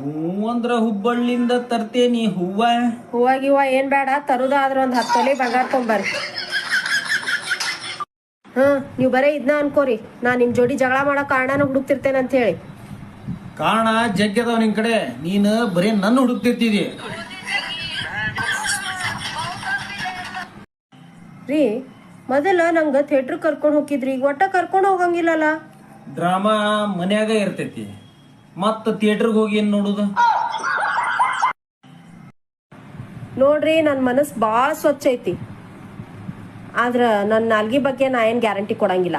ಹೂ ಅಂದ್ರ ಹುಬ್ಬಳ್ಳಿಂದ ತರ್ತೇನಿ ಹೂವ. ಹೂವ ಗಿವ ಏನ್ ಬೇಡ ತರುದಾದ್ರ ಒಂದ್ ಹತ್ತು ತೊಲಿ ಬಂಗಾರ ತೊಂಬರ್ರಿ. ಹಾ ನೀವ್ ಬರೇ ಇದ್ನ ಅನ್ಕೋರಿ ನಾ ನಿಮ್ ಜೋಡಿ ಜಗಳ ಮಾಡೋ ಕಾರಣನ ಹುಡುಕ್ತಿರ್ತೇನೆ ಅಂತ ಹೇಳಿ. ಕಾರಣ ಜಗ್ಗದವ ನಿನ್ ಕಡೆ ನೀನು ಬರೀ ನನ್ನ ಹುಡುಕ್ತಿರ್ತಿದಿ. ರೀ ಮೊದಲ ನಂಗ ಥಿಯೇಟರ್ ಕರ್ಕೊಂಡ್ ಹೋಗಿದ್ರಿ ಈಗ ಒಟ್ಟ ಕರ್ಕೊಂಡ್ ಹೋಗಂಗಿಲ್ಲಲ್ಲ ಡ್ರಾಮಾ ಮನ್ಯಾಗ ಇರ್ತೈತಿ. ಮತ್ತ ಥಿಯೇಟರ್ಗೆ ಹೋಗಿ ಏನ್ ನೋಡುದು? ನೋಡ್ರಿ ನನ್ನ ಮನಸ್ಸು ಭಾಳ ಸ್ವಚ್ಛ ಐತಿ. ಆದ್ರ ನನ್ನ ನಾಲ್ಗಿ ಬಗ್ಗೆ ನಾ ಏನ್ ಗ್ಯಾರಂಟಿ ಕೊಡಂಗಿಲ್ಲ.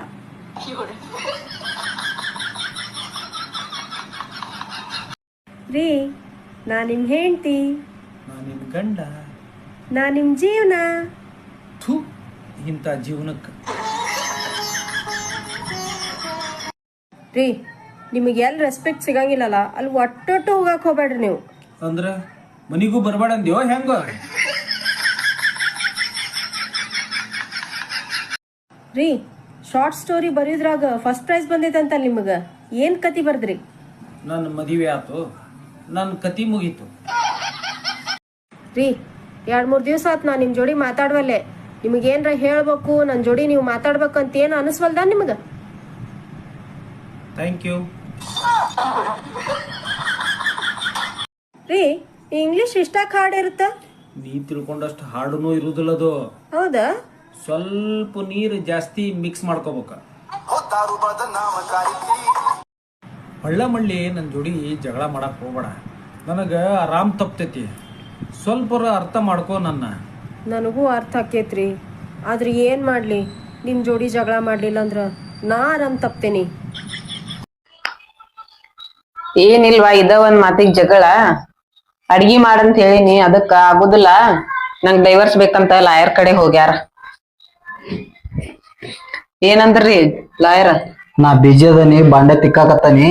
ರೀ ನಾ ನಿಮ್ ಹೆಂಡತಿ. ನಾ ನಿನ್ ಗಂಡ. ನಾ ನಿಮ್ ಜೀವನ. ಥೂ ಇಂಥ ಜೀವನಕ್ಕೆ. ರೀ ನಿಮಗೆ ಎಲ್ಲಿ ರೆಸ್ಪೆಕ್ಟ್ ಸಿಗಂಗಿಲ್ಲಲ್ಲ ಅಲ್ಲಿ ಒಟ್ಟೊಟ್ಟು ಹೋಗಕ್ ಹೋಗ್ಬೇಡ್ರಿ ನೀವು. ಅಂದ್ರ ಮನಿಗೂ ಬರ್ಬೇಡ ಅಂದ್ಯೋ ಹೆಂಗ? ರೀ ಶಾರ್ಟ್ ಸ್ಟೋರಿ ಬರೆಯೋದ್ರಾಗ ಫಸ್ಟ್ ಪ್ರೈಸ್ ಬಂದೈತಂತ ನಿಮಗೆ. ಏನ್ ಕತಿ ಬರ್ದ್ರಿ? ನನ್ನ ಮದುವೆ ಆತು ನನ್ನ ಕತಿ ಮುಗೀತು. ರೀ ಎರಡ್ ಮೂರ್ ದಿವಸ ಆತ್ ನಾ ನಿಮ್ ಜೋಡಿ ಮಾತಾಡ್ವಲ್ಲೆ. ನಿಮಗೇನ್ರ ಹೇಳ್ಬೇಕು ನನ್ ಜೋಡಿ ನೀವು ಮಾತಾಡ್ಬೇಕು ಅಂತ ಏನು ಅನಿಸ್ವಲ್ದ ನಿಮ್ಗ? ಥ್ಯಾಂಕ್ ಯು ರೀ ಇಂಗ್ಲಿಷ್ ಇಷ್ಟ ಹಾರ್ಡ್ ಇರುತ್ತ? ನೀ ತಿಳ್ಕೊಂಡಷ್ಟು ಹಾಡುನೂ ಇರುದಿಲ್ಲ ಅದು. ಹೌದಾ? ಸ್ವಲ್ಪ ನೀರು ಜಾಸ್ತಿ ಮಿಕ್ಸ್ ಮಾಡ್ಕೋಬೇಕ. ಹಳ್ಳ ಮಳ್ಳಿ ನನ್ನ ಜೋಡಿ ಜಗಳ ಮಾಡಕ್ ಹೋಗ್ಬೇಡ. ನನಗ ಆರಾಮ್ ತಪ್ತೈತಿ. ಸ್ವಲ್ಪ ಅರ್ಥ ಮಾಡ್ಕೋ ನನ್ನ. ನನಗೂ ಅರ್ಥ ಆಕೇತ್ರಿ. ಆದ್ರೆ ಏನ್ ಮಾಡ್ಲಿ? ನಿಮ್ ಜೋಡಿ ಜಗಳ ಮಾಡ್ಲಿಲ್ಲ ಅಂದ್ರ ನಾ ಆರಾಮ್ ತಪ್ತೇನಿ. ಏನಿಲ್ವಾ ಇದ ಒಂದ್ ಮಾತಿಗ್ ಜಗಳ. ಅಡ್ಗಿ ಮಾಡಂತ ಹೇಳಿನಿ ಅದಕ್ಕ ಆಗುದಿಲ್ಲ. ನಂಗ್ ಡೈವರ್ಸ್ ಬೇಕಂತ ಲಾಯರ್ ಕಡೆ ಹೋಗ್ಯಾರ. ಏನಂದ್ರಿ ಲಾಯರ್ ನಾ ಬಿಜಿ ಅದನಿ ಬಾಂಡೆ ತಿಕ್ಕಾಕತ್ತಾನಿ.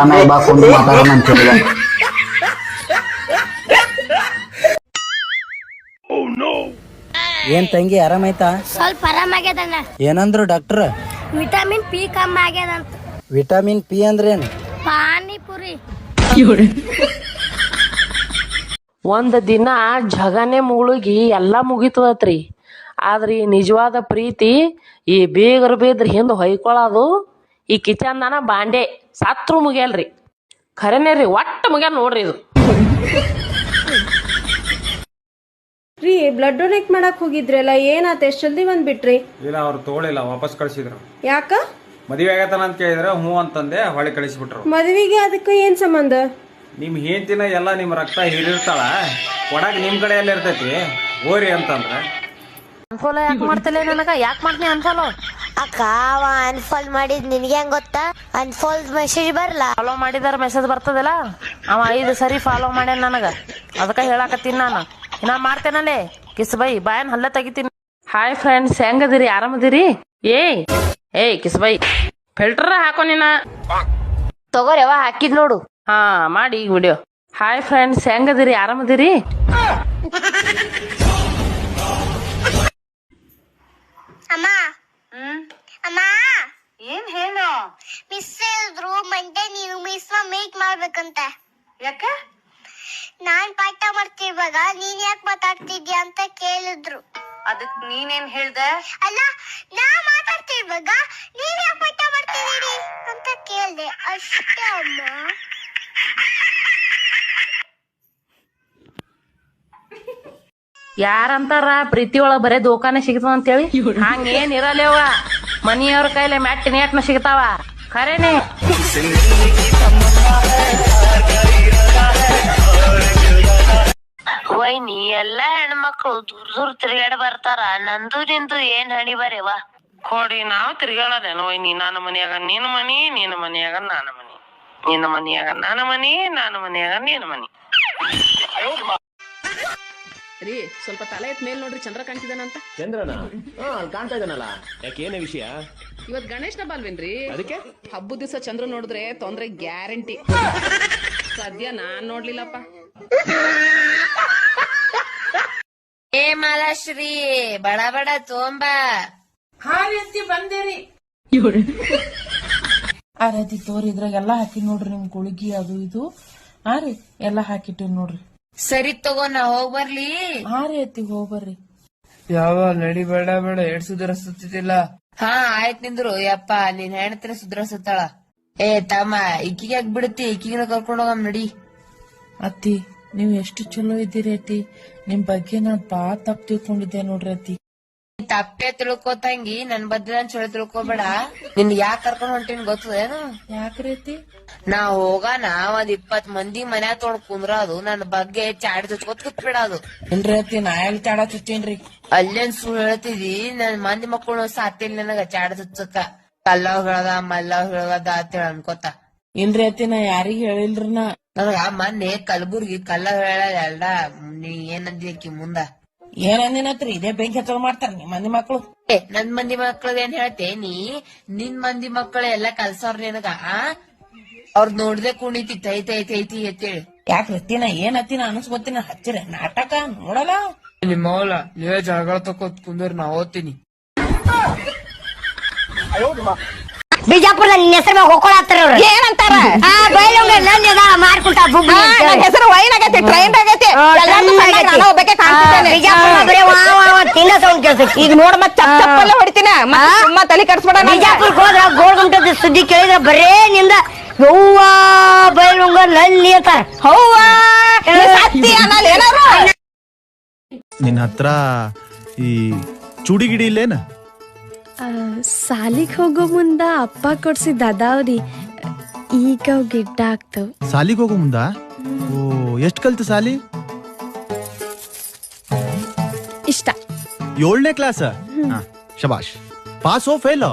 ಆಮೇಲೆ ಬಾ ಕುಂಡು ಮಾತಾಡೋಣ ಅಂತ ಹೇಳಿದ. ಏನ್ ತಂಗಿ ಆರಾಮಾಯ್ತಾ ಸ್ವಲ್ಪ ಆರಾಮಾಗ್ಯದಣ್ಣ ಏನಂದ್ರು ಡಾಕ್ಟರ್? ವಿಟಮಿನ್ ಪಿ ಕಮ್ಮಿ ಆಗ್ಯದಂತ ವಿಟಮಿನ್ ಪಿ ಅಂದ್ರೇನು? ಒಂದ್ ದಿನ ಜಗನೆ ಮುಳುಗಿ ಎಲ್ಲಾ ಮುಗಿತದತ್ರಿ. ಆದ್ರೆ ಈ ನಿಜವಾದ ಪ್ರೀತಿ ಈ ಬೀಗರ್ ಬೀದ್ರ ಹಿಂದೆ ಹೊಯ್ಕೊಳ್ಳೋದು ಈ ಕಿಚನ್ದಾನ ಬಾಂಡೆ ಸತ್ರು ಮುಗಿಯಲ್ರಿ. ಖರೇನೆ ರೀ ಒಟ್ಟ ಮುಗಿಯಲ್ ನೋಡ್ರಿ ಇದು. ರೀ ಬ್ಲಡ್ ಡೊನೇಟ್ ಮಾಡಕ್ ಹೋಗಿದ್ರಲ್ಲ ಏನಾತ? ಎಷ್ಟ್ ಜಲ್ದಿ ಬಂದ್ಬಿಟ್ರಿ? ಇಲ್ಲ ಅವ್ರು ತಗೊಳಿಲ್ಲ ವಾಪಸ್ ಕಳ್ಸಿದ್ರು. ಯಾಕ? ಮದುವೆ ಆಗತ್ತಾನ ಅಂತ ಕೇಳಿದ್ರೆ ಹ್ಞೂ ಅಂತಂದೆ ಹೊಳೆ ಕಳಿಸ್ಬಿಟ್ರು. ಮದ್ವಿಗೆ ಅದಕ್ಕೆ ಏನ್ ಸಂಬಂಧ? ನಿಮ್ ಹೆಂಡತಿನ ಎಲ್ಲ ನಿಮ್ ರಕ್ತ ಹೀರಿರ್ತಾಳ ಕೊಡಾಕ್ ನಿಮ್ ಕಡೆ ಎಲ್ಲ ಇರ್ತೈತಿ ಓರಿ ಅಂತಂದ್ರೆ. ಅನ್ಫಾಲೋ ಯಾಕೆ ಮಾಡ್ತಲೇ ನನಗ? ಯಾಕೆ ಮಾಡ್ತೀನಿ ಅನ್ಫಾಲೋ ಅಕ್ಕ ಅವ ಅನ್ಫಾಲ್ ಮಾಡಿದ್ ನಿನ್ಗೆ ಹೆಂಗ್ ಗೊತ್ತಾ? ಅನ್ಫಾಲ್ ಮೆಸೇಜ್ ಬರಲ್ಲ ಫಾಲೋ ಮಾಡಿದಾರ ಮೆಸೇಜ್ ಬರ್ತದಲ್ಲ? ಅವ ಐದು ಸರಿ ಫಾಲೋ ಮಾಡ್ಯಾನ ನನಗ. ಅದಕ್ಕ ಹೇಳಾಕತ್ತೀನಿ ನಾನು. ಇನ್ನ ಮಾಡ್ತೇನಲ್ಲೇ ಕಿಸ್ ಬೈ ಬಾಯನ್ ಹಲ್ಲ ತೆಗಿತೀನಿ. ಹಾಯ್ ಫ್ರೆಂಡ್ಸ್ ಹೆಂಗದಿರಿ? ಆರಾಮದಿರಿ? ಏಯ್! ಏಯ್ ಕಿಸ್ಬೈ ಫಿಲ್ಟರ್ ಹಾಕೋ ನೀನ. ತಗೋರ್ಯವ ಹಾಕಿದ್ ನೋಡು. ಹಾ ಮಾಡಿ ಈಗ ವಿಡಿಯೋ ಹಾಯ್ ಫ್ರೆಂಡ್ಸ್ ಹೆಂಗದಿರಿ? ಆರಾಮದಿರಿ? ಅಮ್ಮ. ಅಮ್ಮ. ಏನ್ ಹೇಳು? ಮಿಸ್ ಹೇಳಿದ್ರು ಮಂಡೆ ನೀನು ಮಿಸ್ ಮೇಕ್ ಮಾಡ್ಬೇಕಂತ. ಯಾಕ? ನಾನ್ ಪಾಠ ಮಾಡ್ತಿರುವಾಗ ನೀನ್ ಯಾಕೆ ಮಾತಾಡ್ತಿದ್ಯಾ ಅಂತ ಕೇಳಿದ್ರು. ಅದಕ್ ನೀನೇನ್ ಹೇಳ್ದೆ? ಅಲ್ಲ ನಾ ಮಾತಾಡ್ತಿರುವಾಗ ನೀನ್ ಯಾಕೆ ಪಟ್ಟ ಮಾಡ್ತಿದ್ದೀರಿ ಅಂತ ಕೇಳ್ದೆ. ಅಷ್ಟೇ ಅಮ್ಮ. ಯಾರಂತಾರ? ಪ್ರೀತಿ ಒಳಗ ಬರೇ ದೋಕಾನೆ ಸಿಗ್ತಾವ ಅಂತೇಳಿ? ಹಂಗ ಏನ್ ಇರಲೇವ ಮನಿಯವ್ರ ಕೈಲೆ ಮ್ಯಾಟ್ ನೇಟ್ನ ಸಿಗ್ತಾವ. ಖರೇನೆ. ನೀ ಎಲ್ಲಾ ಹೆಣ್ಮಕ್ಳು ದೂರ ದೂರ ತಿರ್ಗಾಡ ಬರ್ತಾರ. ನಂದು ನಿಂದು ಏನ್ ಹಣಿ ಬರೇವಾ? ಕೊಡಿ ನಾವ್ ತಿರ್ಗಾಳದೇನು. ನೀ ನನ್ನ ಮನ್ಯಾಗ ನಿನ್ನ ಮನಿ ನಿನ್ನ ಮನ್ಯಾಗ ನನ್ನ ಮನಿ. ನಿನ್ನ ಮನ್ಯಾಗ ನನ್ನ ಮನಿ ನನ್ನ ಮನ್ಯಾಗ ನಿನ್ನ ಮನಿ. ರೀ ಸ್ವಲ್ಪ ತಲೆ ಎತ್ ಮೇಲ್ ನೋಡ್ರಿ ಚಂದ್ರ ಕಾಣ್ತಿದಾನಂತ. ಚಂದ್ರನ? ಹಾ ಅಲ್ಲಿ ಕಾಣ್ತಾ ಇದ್ದಾನಲ್ಲ. ಯಾಕೆ ಏನೇ ವಿಷಯ? ಇವತ್ ಗಣೇಶನ ಬಲ್ವೇನ್ರಿ ಅದಕ್ಕೆ? ಹಬ್ಬದ ದಿವಸ ಚಂದ್ರ ನೋಡಿದ್ರೆ ತೊಂದ್ರೆ ಗ್ಯಾರಂಟಿ. ಸದ್ಯ ನಾನ್ ನೋಡ್ಲಿಲ್ಲಪ್ಪ. ಏ ಮಾಲಾಶ್ರೀ ಬಡ ಬಡ ತೋಂಬ. ಆ ರೀತಿ ತೋರಿ ಇದ್ರಾಗೆಲ್ಲ ಹಾಕಿ ನೋಡ್ರಿ ನಿಮ್ ಗುಳಿಗಿ ಅದು ಇದು. ಹಾ ರೀ ಎಲ್ಲಾ ಹಾಕಿಟ್ಟಿವ್ ನೋಡ್ರಿ. ಸರಿ ತಗೋ ನಾ ಹೋಗ್ ಬರ್ಲಿ. ಹಾ ರೀ ಅತ್ತಿ ಹೋಗ್ಬರ್ರಿ ಯಾವ ನಡಿ ಬೇಡ ಬೇಡ ಎರಡ್ ಸುತ್ತಿಲ್ಲ ಹಾ ಆಯ್ತ್ ನಿಂದ್ರು. ಯಪ್ಪ ನಿನ್ ಸುದ್ರ ಸುಧಾರಿಸುತ್ತಾಳ. ಏ ತಮ್ಮ ಇಕ್ಕಿಗೆ ಹಾಕ್ ಬಿಡುತ್ತಿ? ಇಕ್ಕಿಗೆ ಕರ್ಕೊಂಡ್ ಹೋಗಮ್ ನಡಿ. ಅತ್ತಿ ನೀವ್ ಎಷ್ಟು ಚಲೋ ಇದ್ದೀರಿ ಅತಿ ನಿಮ್ ಬಗ್ಗೆ ನಾನ್ ಬಾ ತಪ್ಪು ತಿಳ್ಕೊಂಡಿದ್ದೆ ನೋಡ್ರಿ ಅತಿ ತಪ್ಪೇ ತಿಳ್ಕೊತಂಗಿ ನನ್ ಬದ್ಲ ನಾನ್ ಚಲೋ ತಿಳ್ಕೊಬೇಡ. ನಿನ್ ಯಾಕ್ ಕರ್ಕೊಂಡ್ ಹೊಂಟಿನ್ ಗೊತ್ತದೇನು ಯಾಕ್ರಿ ಯಾಕ್ರೀತಿ ನಾ ಹೋಗಾನ ಒಂದ್ ಇಪ್ಪತ್ ಮಂದಿ ಮನ್ಯಾಗ ತೊಗೊಂಡ್ ಕುಂದ್ರದು ನನ್ ಬಗ್ಗೆ ಚಾಡಿ ಚುಚ್ಕೊತ್ ಕೂತ್ಬಿಡೋದು. ಅದು ಏನ್ರೀ ನಾ ಎಲ್ಲಿ ಚಾಡ ಚುಚ್ಚೇನ್ರಿ? ಅಲ್ಲೇನ್ ಸುಳ್ಳು ಹೇಳ್ತಿದಿ? ನನ್ ಮಂದಿ ಮಕ್ಕಳು ಸಾತಿಲ್ ನನಗ ಚಾಡ ಚುಚ್ಚಕ್ಕ ಕಲ್ಲಾವ್ ಹೇಳದ ಮಲ್ಲ ಹೇಳದ ಅಂತ ಹೇಳ ಅನ್ಕೋತ. ಇಲ್ರಿ ಅತಿ ನಾ ಯಾರಿಗ ಹೇಳಿಲ್ರಿ ನಾ? ನನಗ ಮೊನ್ನೆ ಕಲಬುರ್ಗಿ ಕಲ್ಲ ಹೇಳಲ್ಲ ನೀ ಏನಂದಿ ಆಕಿ ಮುಂದ? ಏನಂದಿನತ್ರಿ? ಇದೇ ಬೆಂಕಿ ಹಚ್ಚಲ್ ಮಾಡ್ತಾರ ನಿಮ್ ಮಂದಿ ಮಕ್ಳು. ಏ ನನ್ ಮಂದಿ ಮಕ್ಳದ ಏನ್ ಹೇಳ್ತೆ? ನೀ ನಿನ್ ಮಂದಿ ಮಕ್ಕಳ ಎಲ್ಲಾ ಕಲ್ಸವ್ರ ನಿನಗ ಆ? ಅವ್ರ ನೋಡ್ದೆ ಕುಣಿತಿ ತೈತಿ ಐತಿ ಐತಿ ಅಂತೇಳಿ. ಯಾಕ ಹತ್ತಿನ ಏನ್ ಹತ್ತಿನ ಅನ್ಸ್ಕೊತಿನ ಹಚ್ಚಿರ ನಾಟಕ ನೋಡಲ್ಲ? ನಿಮ್ಮ ಅವಲ ನೀವೇ ಜಾಗ ತಕೋತ್ ಕುಂದ್ರ ನಾ ಓದ್ತೀನಿ. ಬಿಜಾಪುರದ ನಿನ್ನ ಹೆಸರು ಹೋಗ್ಕೊಳತ್ತಾರ ಏನಂತಾರ? ಬೈಲಂಗ ನಂಜದ ನನ್ನ ಹೆಸರು ವೈನ್ ಆಗೈತಿ ಟ್ರೈನ್ ಆಗೈತಿ. ಬಿಜಾಪುರ ಬರೆ ವಾ ವಾ ವಾ ತಿನ್ನ ಸೌಂಡ್ ಕೇಳ್ತೈತಿ ಈಗ ನೋಡ ಮತ್ತೆ ಚಪ್ ಚಪ್ಪಲ್ಲೇ ಮತ್ತೆ ಸುಮ್ಮ ತಲೆ ಕಟ್ಸ್ಬೇಡ ಬಿಜಾಪುರ ಹೋದ್ರ ಗೋಳ್ ಗುಂಟದ ಸುದ್ದಿ ಕೇಳಿದ್ರ ಬರೇ ನಿಂದ ಯವ್ವಾ ಬೈಲಂಗ ನಲ್ಲಿ ಅಂತಾರ. ಹೌವಾ ಸತ್ತಿ ಅನ್ನಲ್ಲ ಏನಾರು ನಿನ್ನ ಹತ್ರ ಈ ಚೂಡಿಗಿಡಿ ಇಲ್ಲೇನ? ಸಾಲಿಗೆ ಹೋಗೋ ಮುಂದ ಅಪ್ಪ ಕೊಡ್ಸಿದ್ದ ಅದಾವ್ರಿ ಈಗ ಅವ್ ಗಿಡ್ಡ ಆಗ್ತಾವ್. ಸಾಲಿಗೆ ಹೋಗೋ ಮುಂದ? ಓ ಎಷ್ಟ್ ಕಲ್ತು ಸಾಲಿ? ಇಷ್ಟ. ಏಳನೇ ಕ್ಲಾಸ್? ಶಬಾಷ್. ಪಾಸೋ ಫೇಲೋ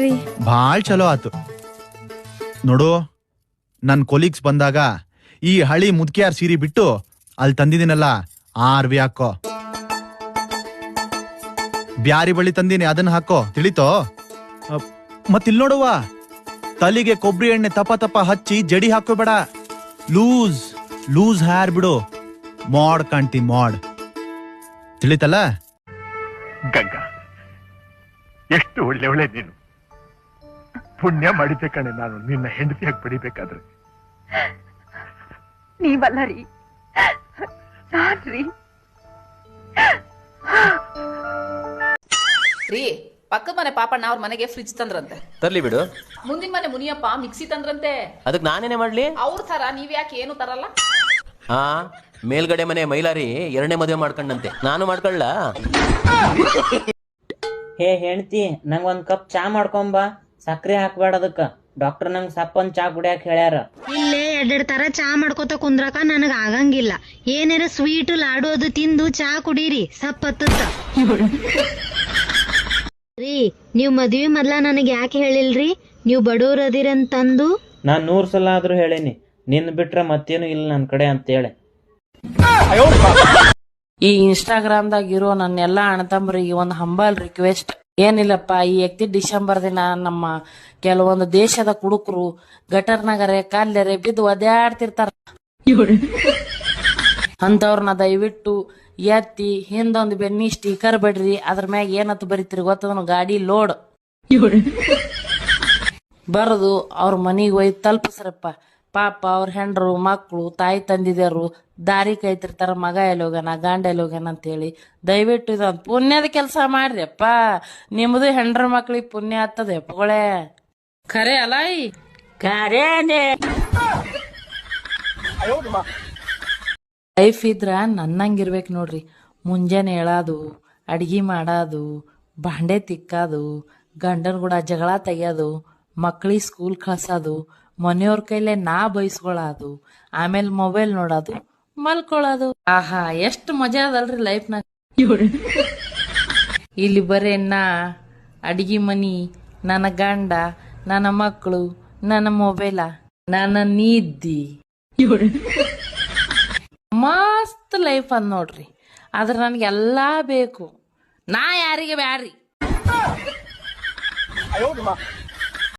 ರೀ. ಭಾಳ ಚಲೋ ಆತು. ನೋಡು ನನ್ನ ಕೊಲೀಗ್ಸ್ ಬಂದಾಗ ಈ ಹಳಿ ಮುದ್ಕಿಯಾರ್ ಸೀರೆ ಬಿಟ್ಟು ಅಲ್ಲಿ ತಂದಿದ್ದೀನಲ್ಲ ಆರ್ ವಿ ಹಾಕೋ. ಬ್ಯಾರಿ ಬಳಿ ತಂದೀನಿ ಅದನ್ನ ಹಾಕೋ ತಿಳಿತೋ? ಮತ್ತಿಲ್ ಮತ್ ಇಲ್ ನೋಡುವ. ತಲಿಗೆ ಕೊಬ್ಬರಿ ಎಣ್ಣೆ ತಪ ತಪ ಹಚ್ಚಿ ಜಡಿ ಹಾಕೋಬೇಡ. ಲೂಸ್ ಲೂಸ್ ಹೇರ್ ಬಿಡು. ಮಾಡ್ ಕಾಣ್ತಿ ಮಾಡ್. ತಿಳಿತಲ್ಲ? ಗಂಗಾ ಎಷ್ಟು ಒಳ್ಳೆ ಒಳ್ಳೆ ನೀನು. ಪುಣ್ಯ ಮಾಡಿದ್ದೆ ಕಣೆ ನಾನು ನಿನ್ನ ಹೆಂಡತಿಯಾಗಿ ಪಡಿಬೇಕಾದ್ರೆ ನೀವಲ್ಲರಿ ನಾನ್ರಿ ರೀ ಪಕ್ಕದ ಮನೆ ಪಾಪಣ್ಣ ಅವ್ರ ಮನೆಗೆ ಫ್ರಿಜ್ ತಂದ್ರಂತೆ. ತರ್ಲಿ ಬಿಡು. ಮುಂದಿನ ಮನೆ ಮುನಿಯಪ್ಪ ಮಿಕ್ಸಿ ತಂದ್ರಂತೆ. ಅದಕ್ಕೆ ನಾನೇನೆ ಮಾಡ್ಲಿ? ಅವ್ರ ತರ ನೀವ್ ಯಾಕೆ ಏನು ತರಲ್ಲ? ಹಾ ಮೇಲ್ಗಡೆ ಮನೆ ಮೈಲಾರಿ ಎರಡನೇ ಮದುವೆ ಮಾಡ್ಕೊಂಡಂತೆ. ನಾನು ಮಾಡ್ಕೊಳ್ಳ ಹೇ ಹೆಂಡ್ತಿ ನಂಗ್ ಒಂದ್ ಕಪ್ ಚಾ ಮಾಡ್ಕೊಂಬ. ಸಕ್ರೆ ಹಾಕ್ಬೇಡ ಅದಕ್ಕ. ಡಾಕ್ಟರ್ ನಂಗ್ ಸಪ್ಪನ್ ಚಾ ಕುಡಿಯಾಕ ಹೇಳ್ಯಾರ. ಇಲ್ಲೇ ಎರಡೆರಡು ತರ ಚಾ ಮಾಡ್ಕೋತ ಕುಂದ್ರಕ ನನಗ ಆಗಂಗಿಲ್ಲ. ಏನಾರ ಸ್ವೀಟ್ ಲಾಡು ಅದು ತಿಂದು ಚಾ ಕುಡೀರಿ. ಸಪ್ಪತ್ತ ರೀ ನೀವ್ ಮದ್ವಿ ಮೊದ್ಲ ನನಗ್ ಯಾಕೆ ಹೇಳಿಲ್ರಿ? ನೀವ್ ಬಡವ್ರ ಅದಿರಂತಂದು? ನಾನ್ ನೂರ್ ಸಲ ಆದ್ರೂ ಹೇಳೇನಿ. ನಿನ್ ಬಿಟ್ರೆ ಮತ್ತೇನು ಇಲ್ಲ ನನ್ ಕಡೆ ಅಂತೇಳಿ. ಈ ಇನ್ಸ್ಟಾಗ್ರಾಮ್ದಾಗ ಇರೋ ನನ್ನ ಎಲ್ಲಾ ಅಣ್ಣತಮ್ಮರಿಗೆ ಒಂದು ಹಂಬಲ್ ರಿಕ್ವೆಸ್ಟ್ ಏನಿಲ್ಲಪ್ಪ ಈ ಎಕ್ತಿ ಡಿಸೆಂಬರ್ ದಿನ ನಮ್ಮ ಕೆಲವೊಂದು ದೇಶದ ಕುಡುಕರು ಗಟರ್ನಾಗರೆ ಕಾಲ್ಯರೆ ಬಿದ್ದು ಒದ್ಯಾಡ್ತಿರ್ತಾರ. ಅಂತವ್ರನ್ನ ದಯವಿಟ್ಟು ಎತ್ತಿ, ಹಿಂದೊಂದು ಬೆನ್ನಿ ಸ್ಟೀಕರ್ ಬಿಡ್ರಿ, ಅದ್ರ ಮ್ಯಾಗ ಏನತ್ತು ಬರೀತಿರಿ ಗೊತ್ತದನು ಗಾಡಿ ಲೋಡ್. ಬರದು ಅವ್ರ ಮನಿಗೆ ಒಯ್ದು ತಲುಪಿಸ್ರಪ್ಪ. ಪಾಪ ಅವ್ರ ಹೆಂಡರು ಮಕ್ಕಳು ತಾಯಿ ತಂದಿದ್ಯಾರು, ದಾರಿ ಕೈತಿರ್ತಾರ, ಮಗ ಎಲ್ಲಿ ಹೋಗ್ಯಾನ, ಗಂಡ ಎಲ್ಲಿ ಹೋಗ್ಯಾನ ಅಂತೇಳಿ. ದಯವಿಟ್ಟು ಇದೊಂದು ಪುಣ್ಯದ ಕೆಲಸ ಮಾಡ್ರಿ ಅಪ್ಪ ನಿಮ್ದು ಹೆಂಡ್ರ ಮಕ್ಳಿಗೆ ಪುಣ್ಯ ಆಗ್ತದೆ ಎಪ್ಪಗಳೇ ಖರೆ ಅಲ್ಲ ಈ ಖರೇನೆ ಲೈಫ್ ಇದ್ರ ನನ್ನಂಗಿರ್ಬೇಕು ನೋಡ್ರಿ. ಮುಂಜಾನೆ ಹೇಳೋದು ಅಡ್ಗಿ ಮಾಡೋದು, ಬಾಂಡೆ ತಿಕ್ಕೋದು, ಗಂಡನ ಕೂಡ ಜಗಳ ತೆಗಿಯೋದು, ಮಕ್ಳಿಗೆ ಸ್ಕೂಲ್ ಕಳ್ಸೋದು, ಮನೆಯವ್ರ ಕೈಲೇ ನಾ ಬಯಸ್ಕೊಳ್ಳೋದು ಆಮೇಲೆ ಮೊಬೈಲ್ ನೋಡೋದು ಮಲ್ಕೊಳ್ಳೋದು ಆಹಾ, ಎಷ್ಟು ಮಜಾ ಅದಲ್ರಿ ಲೈಫ್ನಾಗ ಇಲ್ಲಿ ಬರೇ ನಾ ಅಡ್ಗಿ ಮನಿ, ನನ್ನ ಗಂಡ, ನನ್ನ ಮಕ್ಕಳು ನನ್ನ ಮೊಬೈಲ ನನ್ನ ನಿದ್ದಿ. ಮಸ್ತ್ ಲೈಫ್ ಅದ ನೋಡ್ರಿ. ಆದ್ರೆ ನನಗೆ ಎಲ್ಲ ಬೇಕು. ನಾ ಯಾರಿಗೆ ಬ್ಯಾಡ್ರಿ?